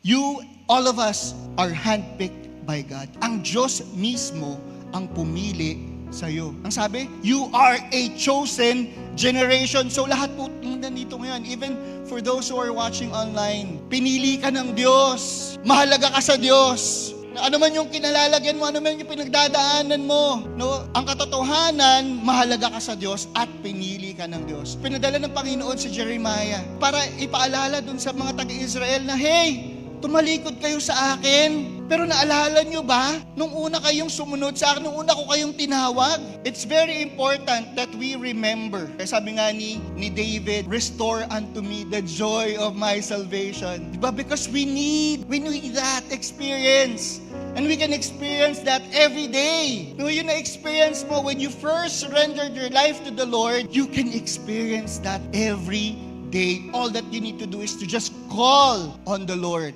You, all of us, are handpicked by God. Ang Diyos mismo ang pumili sa'yo. Ang sabi, you are a chosen generation. So lahat po nandito ngayon, even for those who are watching online, pinili ka ng Diyos. Mahalaga ka sa Diyos. Na Ano man yung kinalalagyan mo, ano man yung pinagdadaanan mo. No? Ang katotohanan, mahalaga ka sa Diyos at pinili ka ng Diyos. Pinadala ng Panginoon si Jeremiah para ipaalala dun sa mga taga-Israel na, Hey, tumalikod kayo sa akin. Pero naalala nyo ba, nung una kayong sumunod sa akin, nung una ko kayong tinawag, it's very important that we remember. Kaya sabi nga ni, ni David, restore unto me the joy of my salvation. Diba? Because we need, we need that experience. And we can experience that every day. No, yun na-experience mo when you first surrendered your life to the Lord, you can experience that every day. All that you need to do is to just call on the Lord.